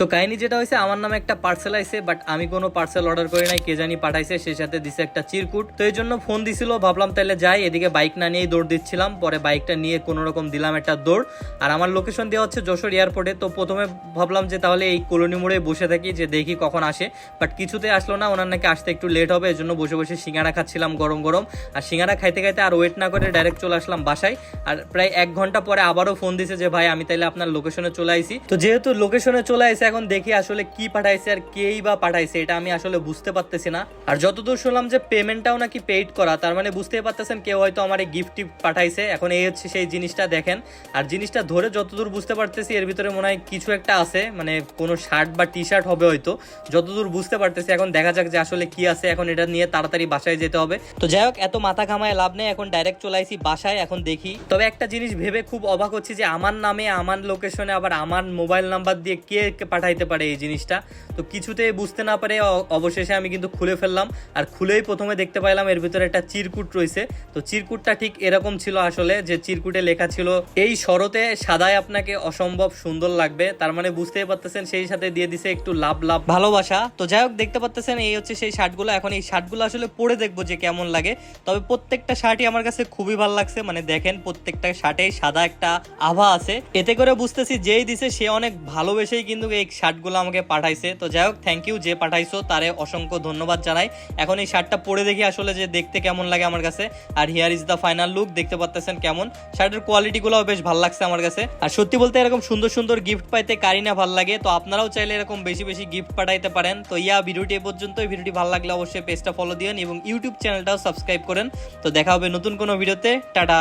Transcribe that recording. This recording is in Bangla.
তো কাহিনি যেটা হয়েছে, আমার নামে একটা পার্সেল আইছে বাট আমি কোনো পার্সেল অর্ডার করি নাই, কে জানি পাঠাইছে সেই সাথে দিছে একটা চিরকুট। তো এই জন্য ফোন দিছিল, ভাবলাম তাহলে যাই, এদিকে বাইক না নিয়েই দৌড় দিচ্ছিলাম, পরে বাইকটা নিয়ে কোনো রকম দিলাম একটা দৌড়। আর আমার লোকেশন দেওয়া হচ্ছে যশোর এয়ারপোর্টে তো প্রথমে ভাবলাম যে তাহলে এই কলোনি মোড়ে বসে থাকি, যে দেখি কখন আসে। বাট কিছুতে আসলো না, ওনার নাকি আসতে একটু লেট হবে, এই জন্য বসে বসে সিঙ্গারা খাচ্ছিলাম গরম গরম। আর সিঙ্গারা খাইতে খাইতে আর ওয়েট না করে ডাইরেক্ট চলে আসলাম বাসায়। আর প্রায় এক ঘণ্টা পরে আবারও ফোন দিছে যে, ভাই, আমি তাহলে আপনার লোকেশনে চলে আইছি। তো যেহেতু লোকেশনে চলে আইছে এখন দেখি আসলে কি পাঠাইছে আর কেই বা পাঠাইছে, এটা আমি আসলে বুঝতে পারতেছি না। আর যতদূর শুনলাম যে পেমেন্টটাও নাকি পেইড করা, তার মানে বুঝতেই পারতেছেন কেউ হয়তো আমার গিফট টিফট পাঠাইছে, এখন এই হচ্ছে সেই জিনিসটা দেখেন। আর জিনিসটা ধরে যতদূর বুঝতে পারতেছি, এর ভিতরে মনে হয় কিছু একটা আছে মানে কোনো শার্ট বা টি শার্ট হবে হয়তো, যতদূর বুঝতে পারতেছি, এখন দেখা যাক যে আসলে কি আছে, এখন এটা নিয়ে তাড়াতাড়ি বাসায় যেতে হবে। তো যাই হোক, এত মাথা ঘামায় লাভ নেই, এখন ডাইরেক্ট চলে আইছি বাসায়, এখন দেখি। তবে একটা জিনিস ভেবে খুব অবাক হচ্ছে যে আমার নামে, আমার লোকেশনে আবার আমার মোবাইল নাম্বার দিয়ে কে পাঠাইতে পারে এই জিনিসটা। তো কিছুতে বুঝতে না পারে অবশেষে আমি কিন্তু খুলে ফেললাম। আর খুলেই প্রথমে দেখতে পাইলাম এর ভিতরে একটা চিরকুট রয়েছে। তো চিরকুটটা ঠিক এরকম ছিল আসলে যে চিরকুটে লেখা ছিল, এই শরতে সাদায় আপনাকে অসম্ভব সুন্দর লাগবে। তার মানে বুঝতেই পারতেছেন, সেই সাথে দিয়ে দিছে একটু লাভ লাভ, ভালোবাসা। তো যাই হোক, দেখতে পারতেছেন এই হচ্ছে সেই শার্টগুলো। এখন এই শার্টগুলো আসলে পরে দেখব যে কেমন লাগে। তবে প্রত্যেকটা শার্টই আমার কাছে খুবই ভালো লাগছে। মানে দেখেন, প্রত্যেকটা শার্টেই সাদা একটা আভা আছে। এতে করে বুঝতেছি যেই দিছে সে অনেক ভালোবেসেই কিন্তু এই শার্টগুলো আমাকে পাঠাইছে। তো যাই হোক থ্যাংক ইউ যে পাঠাইছো, তারে অসংখ্য ধন্যবাদ জানাই। এখন এই শার্টটা পরে দেখি আসলে যে দেখতে কেমন লাগে আমার কাছে। আর here is the final look দেখতে পাচ্তেছেন কেমন। শার্টের কোয়ালিটিগুলোও বেশ ভালো লাগছে আমার কাছে। আর সত্যি বলতে এরকম সুন্দর সুন্দর গিফট পাইতে কারি না ভালো লাগে। তো আপনারাও চাইলে এরকম বেশি বেশি গিফট পাঠাইতে পারেন। তো ইয়া ভিডিওটি এ পর্যন্ত ভিডিওটি ভালো লাগলে অবশ্যই পেজটা ফলো দিন এবং ইউটিউব চ্যানেলটাও সাবস্ক্রাইব করেন। তো দেখা হবে নতুন কোনো ভিডিওতে টাটা!